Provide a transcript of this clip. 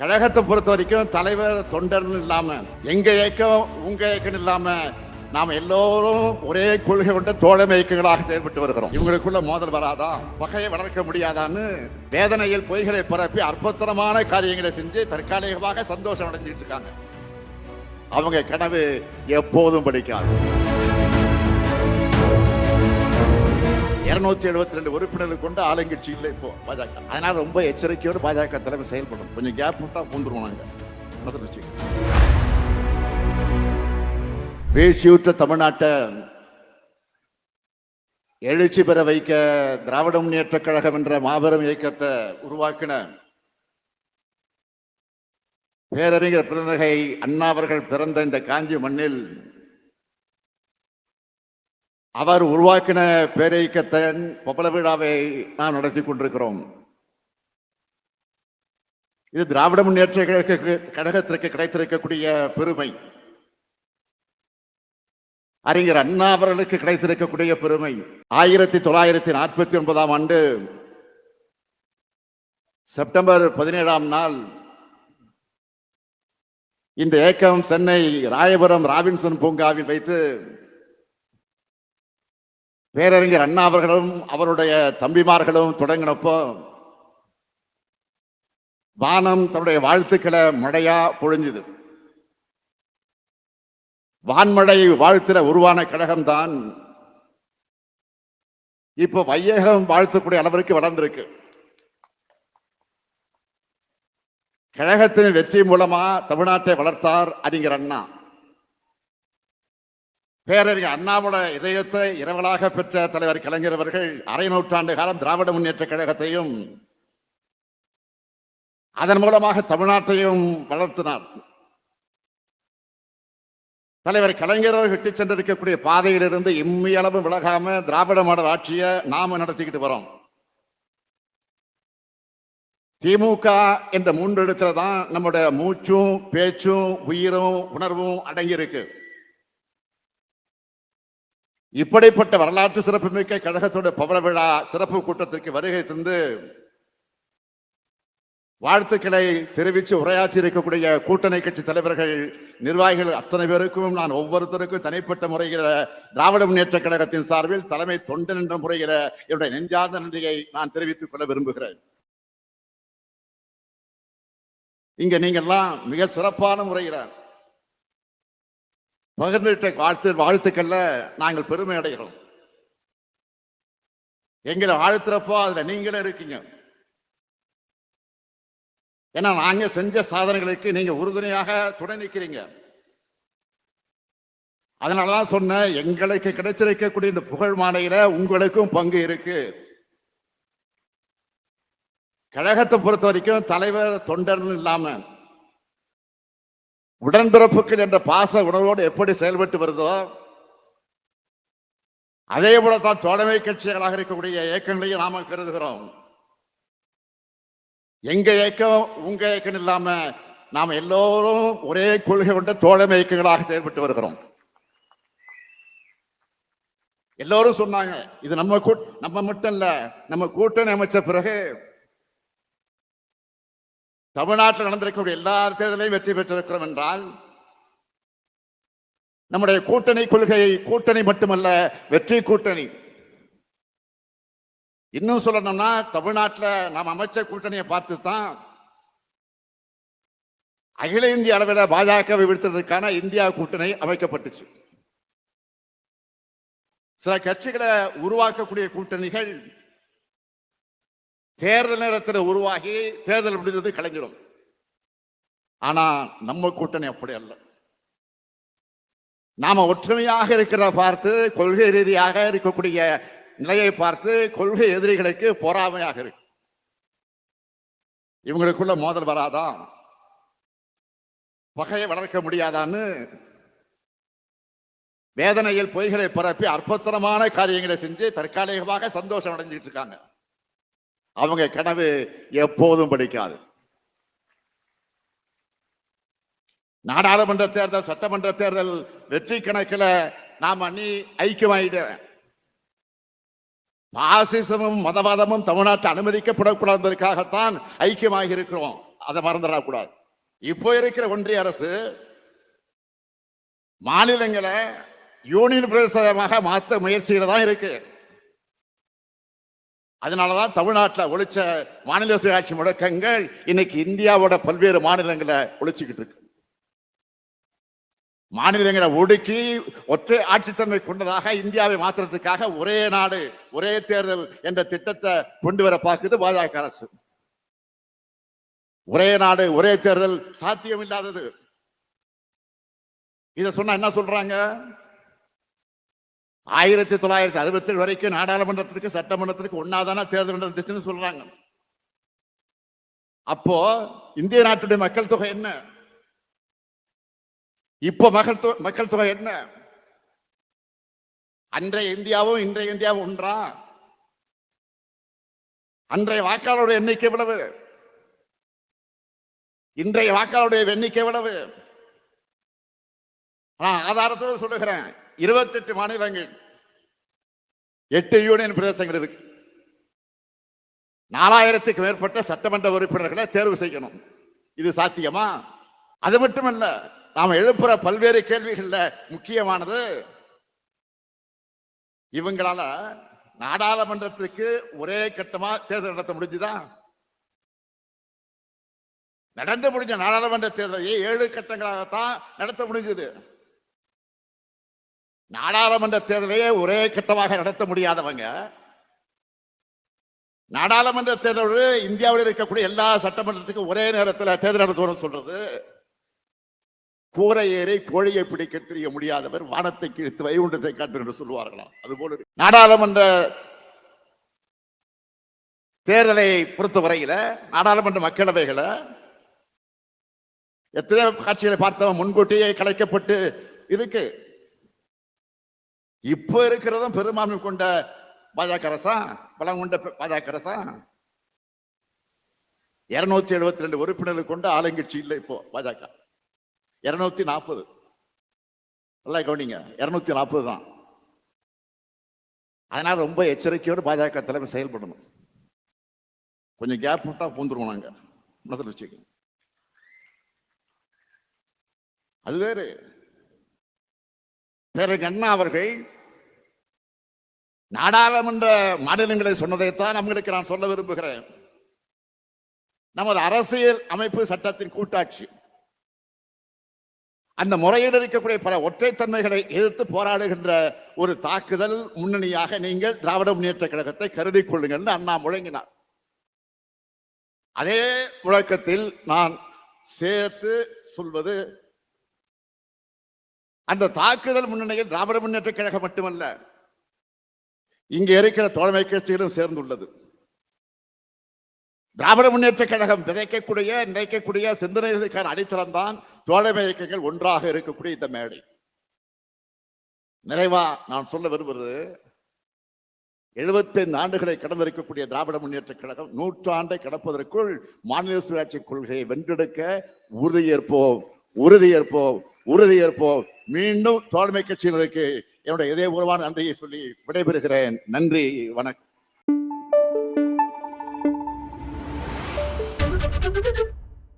கழகத்தை பொறுத்த வரைக்கும் தலைவர் தொண்டர்னு இல்லாம எங்க இயக்கம் உங்க இயக்கம் இல்லாம நாம் எல்லோரும் ஒரே கொள்கை கொண்ட தோழமை இயக்கங்களாக செயல்பட்டு வருகிறோம். இவங்களுக்குள்ள மோதல் வராதா? பகையை வளர்க்க முடியாதான்னு வேதனையில் பொய்களை பரப்பி அற்புதமான காரியங்களை செஞ்சு தற்காலிகமாக சந்தோஷம் அடைஞ்சிட்டு இருக்காங்க. அவங்க கனவு எப்போதும் படிக்காது. இருநூத்தி எழுபத்தி ரெண்டு உறுப்பினர்கள் கொண்டு ஆளுங்கட்சி இல்லை இப்போ பாஜக. அதனால ரொம்ப எச்சரிக்கையோடு பாஜக தலைமை செயல்படும் கொஞ்சம் கேப் விட்டா பூந்துருவோம் நாங்க. வீழ்ச்சியுற்ற தமிழ்நாட்டை எழுச்சி பெற வைக்க திராவிட முன்னேற்ற கழகம் என்ற மாபெரும் இயக்கத்தை உருவாக்கின பேரறிஞர் பிறந்தகை அண்ணா அவர்கள் பிறந்த இந்த காஞ்சி மண்ணில் அவர் உருவாக்கின பேரியக்கத்தின் பப்பல விழாவை நாம் நடத்தி கொண்டிருக்கிறோம். இது திராவிட முன்னேற்ற கழக- கழகத்திற்கு கிடைத்திருக்கக்கூடிய பெருமை. அறிஞர் அண்ணா அவர்களுக்கு கிடைத்திருக்கக்கூடிய பெருமை. ஆயிரத்தி தொள்ளாயிரத்தி நாற்பத்தி ஒன்பதாம் ஆண்டு செப்டம்பர் பதினேழாம் நாள் இந்த ஏக்கம் சென்னை ராயபுரம் ராபின்சன் பூங்காவில் வைத்து பேரறிஞர் அண்ணா அவர்களும் அவருடைய தம்பிமார்களும் தொடங்கினப்போ வானம் தன்னுடைய வாழ்த்துக்களை மழையா பொழிஞ்சுது. வான்மழை வாழ்த்துல உருவான கழகம்தான். இப்போ வையகம் வாழ்த்தக்கூடிய அளவிற்கு வளர்ந்திருக்கு. கழகத்தின் வெற்றி மூலமா தமிழ்நாட்டை வளர்த்தார் அறிஞர் அண்ணா. பேரறிஞர் அண்ணாவோட இதயத்தை இரவலாக பெற்ற தலைவர் கலைஞர் அவர்கள் அரை நூற்றாண்டு காலம் திராவிட முன்னேற்ற கழகத்தையும் அதன் மூலமாக தமிழ்நாட்டையும் வளர்த்தினார். தலைவர் கலைஞர் அவர்கள் விட்டு சென்றிருக்கக்கூடிய பாதையிலிருந்து இம்மியளவு விலகாம திராவிட மாடல் ஆட்சியை நாம நடத்திக்கிட்டு வரோம். திமுக என்ற மூன்று இடத்துல தான் நம்முடைய மூச்சும் பேச்சும் உயிரும் உணர்வும் அடங்கியிருக்கு. இப்படிப்பட்ட வரலாற்று சிறப்புமிக்க கழகத்தோட பவள விழா சிறப்பு கூட்டத்திற்கு வருகை தந்து வாழ்த்துக்களை தெரிவித்து உரையாற்றி இருக்கக்கூடிய கூட்டணி கட்சி தலைவர்கள் நிர்வாகிகள் அத்தனை பேருக்கும் நான் ஒவ்வொருத்தருக்கும் தனிப்பட்ட முறையில் திராவிட முன்னேற்ற கழகத்தின் சார்பில் தலைமை தொண்டன் என்ற முறையில் என்னுடைய நெஞ்சார்ந்த நன்றியை நான் தெரிவித்துக் கொள்ள விரும்புகிறேன். இங்க நீங்கெல்லாம் மிக சிறப்பான முறையில் பகிர்ந்துட்ட வாழ்த்து வாழ்த்துக்கள்ல நாங்கள் பெருமை அடைகிறோம். எங்களை வாழ்த்துறப்போ அதுல நீங்களும் இருக்கீங்க. ஏன்னா நாங்க செஞ்ச சாதனைகளுக்கு நீங்க உறுதுணையாக துணை நிற்கிறீங்க அதனாலதான் சொன்னேன் எங்களுக்கு கிடைச்சிருக்கக்கூடிய இந்த புகழ் மாலையில உங்களுக்கும் பங்கு இருக்கு. கழகத்தை பொறுத்த வரைக்கும் தலைவர் தொண்டர்னு இல்லாம உடன்பிறப்புகள் என்ற பாச உணர்வோடு எப்படி செயல்பட்டு வருதோ அதே போலத்தான் தோழமை கட்சிகளாக இருக்கக்கூடிய இயக்கங்களையும் நாம கருதுகிறோம். எங்க இயக்கம் உங்க இயக்கம் இல்லாம நாம் எல்லோரும் ஒரே கொள்கை கொண்ட தோழமை இயக்கங்களாக செயல்பட்டு வருகிறோம். எல்லோரும் சொன்னாங்க இது நம்ம கூட்- நம்ம மட்டும் இல்ல நம்ம கூட்டணி அமைச்ச பிறகு தமிழ்நாட்டில் நடந்திருக்கக்கூடிய எல்லா தேர்தலையும் வெற்றி பெற்றிருக்கிறோம் என்றால் நம்முடைய கூட்டணி கொள்கை கூட்டணி மட்டுமல்ல வெற்றி கூட்டணி. இன்னும் சொல்லணும்னா தமிழ்நாட்டில் நாம் அமைச்ச கூட்டணியை பார்த்து தான் அகில இந்திய அளவில் பாஜகவை விடுத்ததுக்கான இந்தியா கூட்டணி அமைக்கப்பட்டுச்சு. சில கட்சிகளை உருவாக்கக்கூடிய கூட்டணிகள் தேர்தல் நேரத்தில் உருவாகி தேர்தல் முடிந்தது கலைஞ்சிடும். ஆனா நம்ம கூட்டணி அப்படி அல்ல. நாம ஒற்றுமையாக இருக்கிற பார்த்து கொள்கை ரீதியாக இருக்கக்கூடிய நிலையை பார்த்து கொள்கை எதிரிகளுக்கு பொறாமையாக இருக்கு இவங்களுக்குள்ள மோதல் வராதான் பகையை வளர்க்க முடியாதான்னு வேதனையில் பொய்களை பரப்பி அற்புதமான காரியங்களை செஞ்சு தற்காலிகமாக சந்தோஷம் அடைஞ்சிட்டு இருக்காங்க. அவங்க கனவு எப்போதும் படிக்காது. நாடாளுமன்ற தேர்தல் சட்டமன்ற தேர்தல் வெற்றி கணக்கில் நாம அணி ஐக்கியமாயிட்டு பாசிசமும் மதவாதமும் தமிழ்நாட்டை அனுமதிக்கப்படக்கூடாது என்பதற்காகத்தான் ஐக்கியமாக இருக்கிறோம் அதை மறந்துடக்கூடாது. இப்போ இருக்கிற ஒன்றிய அரசு மாநிலங்களை யூனியன் பிரதேசமாக மாற்ற முயற்சியில தான் இருக்கு. அதனாலதான் தமிழ்நாட்டில் ஒழிச்ச மாநில சுயாட்சி முழக்கங்கள் இன்னைக்கு இந்தியாவோட பல்வேறு மாநிலங்களை ஒழிச்சுக்கிட்டு இருக்கு. மாநிலங்களை ஒடுக்கி ஒற்றை ஆட்சித்தன்மை கொண்டதாக இந்தியாவை மாற்றுறதுக்காக ஒரே நாடு ஒரே தேர்தல் என்ற திட்டத்தை கொண்டு வர பார்க்குது பாஜக அரசு. ஒரே நாடு ஒரே தேர்தல் சாத்தியம் இல்லாதது இதை சொன்னா என்ன சொல்றாங்க? ஆயிரத்தி தொள்ளாயிரத்தி அறுபத்தி ஏழு வரைக்கும் நாடாளுமன்றத்திற்கு சட்டமன்றத்திற்கு ஒன்னாதானா தேர்தல் நடந்துச்சுன்னு சொல்றாங்க. அப்போ இந்திய நாட்டுடைய மக்கள் தொகை என்ன? இப்போ மக்கள் தொகை மக்கள் தொகை என்ன? அன்றைய இந்தியாவும் இன்றைய இந்தியாவும் ஒன்றா? அன்றைய வாக்காளருடைய எண்ணிக்கை எவ்வளவு? இன்றைய வாக்காளருடைய எண்ணிக்கை எவ்வளவு? நான் ஆதாரத்தோடு சொல்லுகிறேன். இருபத்தெட்டு மாநிலங்கள். எட்டு யூனியன் பிரதேசங்கள் இருக்கு. நாலாயிரத்துக்கு மேற்பட்ட சட்டமன்ற உறுப்பினர்களை தேர்வு செய்யணும். இது சாத்தியமா? அது மட்டுமல்ல நாம் எழுப்புற பல்வேறு கேள்விகள்ல முக்கியமானது இவங்களால நாடாளுமன்றத்துக்கு ஒரே கட்டமா தேர்தல் நடத்த முடிஞ்சுதா? நடந்து முடிஞ்ச நாடாளுமன்ற தேர்தலை ஏழு கட்டங்களாகத்தான் நடத்த முடிஞ்சது. நாடாளுமன்ற தேர்தலையே ஒரே கட்டமாக நடத்த முடியாதவங்க நாடாளுமன்ற தேர்தலோடு இந்தியாவில் இருக்கக்கூடிய எல்லா சட்டமன்றத்துக்கும் ஒரே நேரத்தில் தேர்தல் நடத்தணும்னு சொல்றது கூரை ஏறி கோழியை பிடிக்க தெரிய முடியாதவர் வானத்தை கிழித்து வைகுண்டத்தை காட்டு என்று சொல்லுவார்களாம் அதுபோல நாடாளுமன்ற தேர்தலை பொறுத்தவரையில் நாடாளுமன்ற மக்களவைகளை எத்தனை காட்சிகளை பார்த்தவன் முன்கூட்டியே கலைக்கப்பட்டு இருக்கு. இப்போ இருக்கிறதும் பெரும்பான்மை கொண்ட பாஜக அரசா? பலம் கொண்ட பாஜக அரசா? இருநூத்தி எழுபத்தி ரெண்டு உறுப்பினர்கள் கொண்ட ஆளுங்கட்சி இல்லை இப்போ பாஜக. இருநூத்தி நாற்பது நல்லா கவனிங்க. இருநூத்தி நாற்பது தான். அதனால ரொம்ப எச்சரிக்கையோடு பாஜக தலைமை செயல்படணும். கொஞ்சம் கேப் விட்டா பூந்துருவோம் நாங்க. மனசில் வச்சுக்கோங்க. அது வேறு. பிறகு அண்ணா அவர்கள் நாடாளுமன்ற மாநிலங்களை சொன்னதைத்தான் நம்மளுக்கு நான் சொல்ல விரும்புகிறேன். நமது அரசியல் அமைப்பு சட்டத்தின் கூட்டாட்சி. அந்த முறையில் இருக்கக்கூடிய பல ஒற்றைத்தன்மைகளை எதிர்த்து போராடுகின்ற ஒரு தாக்குதல் முன்னணியாக நீங்கள் திராவிட முன்னேற்ற கழகத்தை கருதி கொள்ளுங்கள் அண்ணா முழங்கினார். அதே முழக்கத்தில் நான் சேர்த்து சொல்வது அந்த தாக்குதல் முன்னணியில் திராவிட முன்னேற்ற கழகம் மட்டுமல்ல இங்கே இருக்கிற தோழமை கட்சிகளும் சேர்ந்துள்ளது. திராவிட முன்னேற்ற கழகம் விதைக்கக்கூடிய நினைக்கக்கூடிய சிந்தனைகளுக்கான அடித்தளம் தான் தோழமை இயக்கங்கள் ஒன்றாக இருக்கக்கூடிய இந்த மேடை. நிறைவா நான் சொல்ல விரும்புவது எழுபத்தைந்து ஆண்டுகளை கடந்திருக்கக்கூடிய திராவிட முன்னேற்ற கழகம் நூற்றாண்டை கடப்பதற்குள் மாநில சுயாட்சி கொள்கையை வென்றெடுக்க உறுதியேற்போம் உறுதியேற்போம் உறுதியேற்போம். மீண்டும் தோழமை கட்சியினருக்கு என்னுடைய இதயபூர்வமான நன்றியை சொல்லி விடைபெறுகிறேன். நன்றி வணக்கம்.